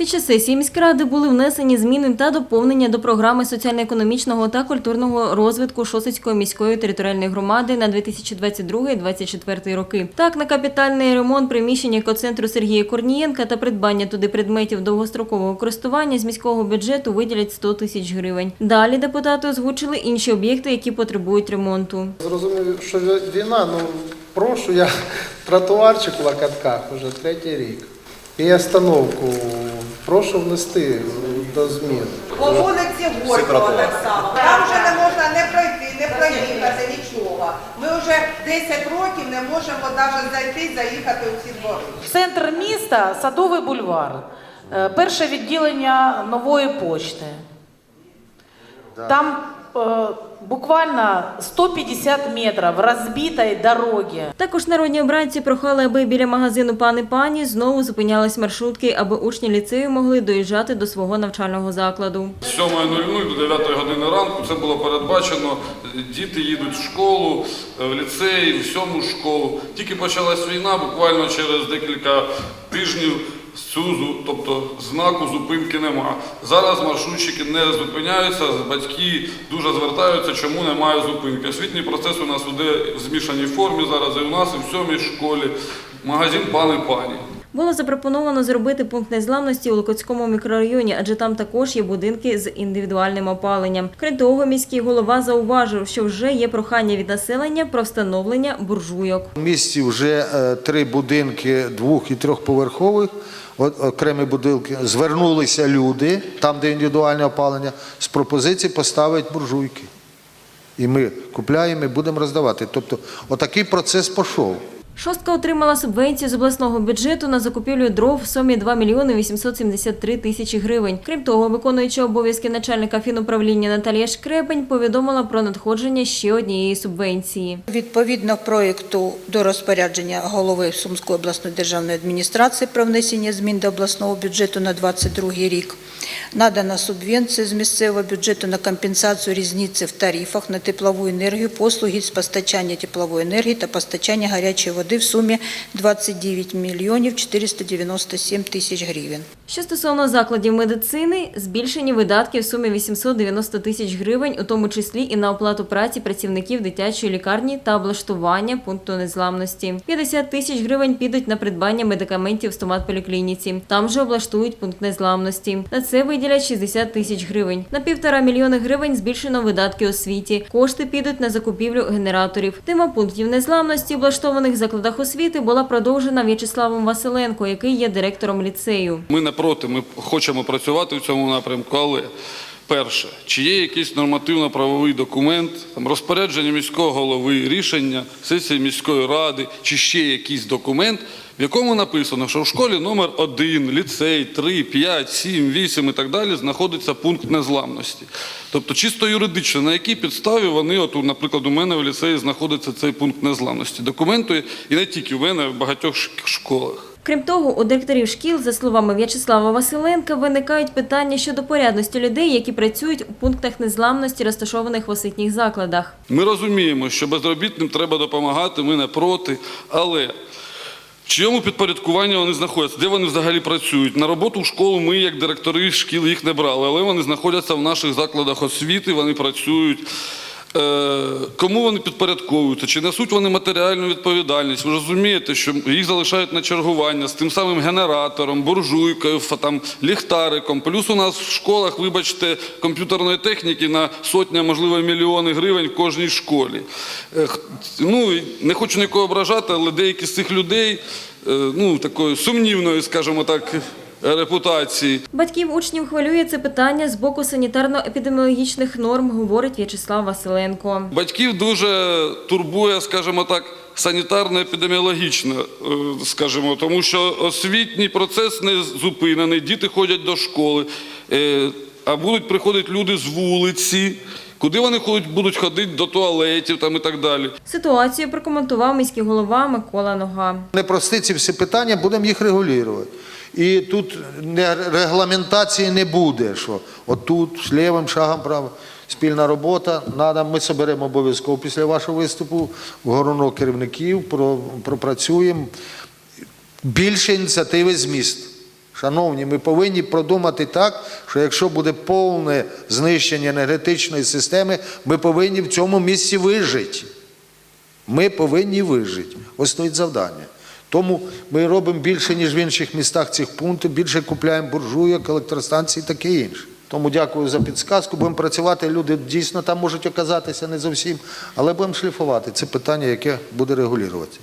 Під час сесії міськради були внесені зміни та доповнення до програми соціально-економічного та культурного розвитку Шосицької міської територіальної громади на 2022-2024 роки. Так, на капітальний ремонт приміщення екоцентру Сергія Корнієнка та придбання туди предметів довгострокового користування з міського бюджету виділять 100 тисяч гривень. Далі депутати озвучили інші об'єкти, які потребують ремонту. Зрозумів, що війна, ну прошу я тротуарчик в лакатках вже третій рік. І остановку прошу внести до змін. По вулиці Горького так само. Там вже не можна не пройти, не проїхати, нічого. Ми вже 10 років не можемо навіть зайти, заїхати у ці двори. Центр міста Садовий бульвар. Е, Перше відділення нової почти. Там буквально 150 метрів розбитої дороги. Також народні обранці прохали, аби біля магазину пани пані знову зупинялись маршрутки, аби учні ліцею могли доїжджати до свого навчального закладу. З 7.00 до 9 години ранку це було передбачено. Діти їдуть в школу, е, в ліцей, в сьому школу. Тільки почалась війна, буквально через декілька тижнів СУЗу, тобто знаку зупинки нема. Зараз маршрутчики не зупиняються, батьки дуже звертаються, чому немає зупинки. Освітній процес у нас іде в змішаній формі зараз і у нас, і в сьомій школі. Магазин пани пані. Було запропоновано зробити пункт незламності у Локотському мікрорайоні, адже там також є будинки з індивідуальним опаленням. Крім того, міський голова зауважив, що вже є прохання від населення про встановлення буржуйок. У місті вже е, три будинки двох і трьохповерхових, окремі будинки. Звернулися люди, там, де індивідуальне опалення, з пропозицією поставити буржуйки. І ми купляємо і будемо роздавати. Тобто, отакий процес пішов. Шостка отримала субвенцію з обласного бюджету на закупівлю дров в сумі 2 мільйони 873 тисячі гривень. Крім того, виконуюча обов'язки начальника фінуправління Наталія Шкребень повідомила про надходження ще однієї субвенції. Відповідно проєкту до розпорядження голови Сумської обласної державної адміністрації про внесення змін до обласного бюджету на 2022 рік надана субвенція з місцевого бюджету на компенсацію різниці в тарифах на теплову енергію, послуги з постачання теплової енергії та постачання гарячої води в сумі 29 мільйонів 497 тисяч гривень. Що стосовно закладів медицини, збільшені видатки в сумі 890 тисяч гривень, у тому числі і на оплату праці працівників дитячої лікарні та облаштування пункту незламності. 50 тисяч гривень підуть на придбання медикаментів в стоматполіклініці. Там же облаштують пункт незламності. На це виділять 60 тисяч гривень. На півтора мільйони гривень збільшено видатки освіті. Кошти підуть на закупівлю генераторів. Тема пунктів незламності, облаштованих в закладах освіти, була продовжена В'ячеславом Василенко, який є директором ліцею. Ми не проти, ми хочемо працювати в цьому напрямку, але перше, чи є якийсь нормативно-правовий документ, там, розпорядження міського голови, рішення сесії міської ради, чи ще якийсь документ, в якому написано, що в школі номер 1, ліцей, 3, 5, 7, 8 і так далі знаходиться пункт незламності. Тобто чисто юридично, на якій підставі вони, от, у- наприклад, у мене в ліцеї знаходиться цей пункт незламності. Документу і не тільки в мене, а в багатьох школах. Крім того, у директорів шкіл, за словами В'ячеслава Василенка, виникають питання щодо порядності людей, які працюють у пунктах незламності, розташованих в освітніх закладах. Ми розуміємо, що безробітним треба допомагати, ми не проти, але в чиєму підпорядкуванні вони знаходяться, де вони взагалі працюють? На роботу в школу ми, як директори шкіл, їх не брали, але вони знаходяться в наших закладах освіти, вони працюють. Е, Кому вони підпорядковуються? Чи несуть вони матеріальну відповідальність? Ви розумієте, що їх залишають на чергування з тим самим генератором, буржуйкою, там, ліхтариком. Плюс у нас в школах, вибачте, комп'ютерної техніки на сотня, можливо, мільйони гривень в кожній школі. Е, Ну, не хочу нікого ображати, але деякі з цих людей, е, ну, такої сумнівної, скажімо так, репутації. Батьків учнів хвилює це питання з боку санітарно-епідеміологічних норм, говорить В'ячеслав Василенко. Батьків дуже турбує, скажімо так, санітарно-епідеміологічно, е, скажімо, тому що освітній процес не зупинений, діти ходять до школи, е, а будуть приходити люди з вулиці. Куди вони ходять, будуть ходити до туалетів там і так далі. Ситуацію прокоментував міський голова Микола Нога. Не прости ці всі питання, будемо їх регулювати. І тут регламентації не буде, що отут, лівим шагом право. Спільна робота. Надо, ми соберемо обов'язково після вашого виступу в керівників, про, пропрацюємо. Більше ініціативи з міст. Шановні, ми повинні продумати так, що якщо буде повне знищення енергетичної системи, ми повинні в цьому місці вижити. Ми повинні вижити. Ось стоїть завдання. Тому ми робимо більше, ніж в інших містах цих пунктів, більше купляємо буржуйок, електростанцій таке інше. Тому дякую за підсказку. Будемо працювати. Люди дійсно там можуть оказатися не зовсім, але будемо шліфувати. Це питання, яке буде регулюватися.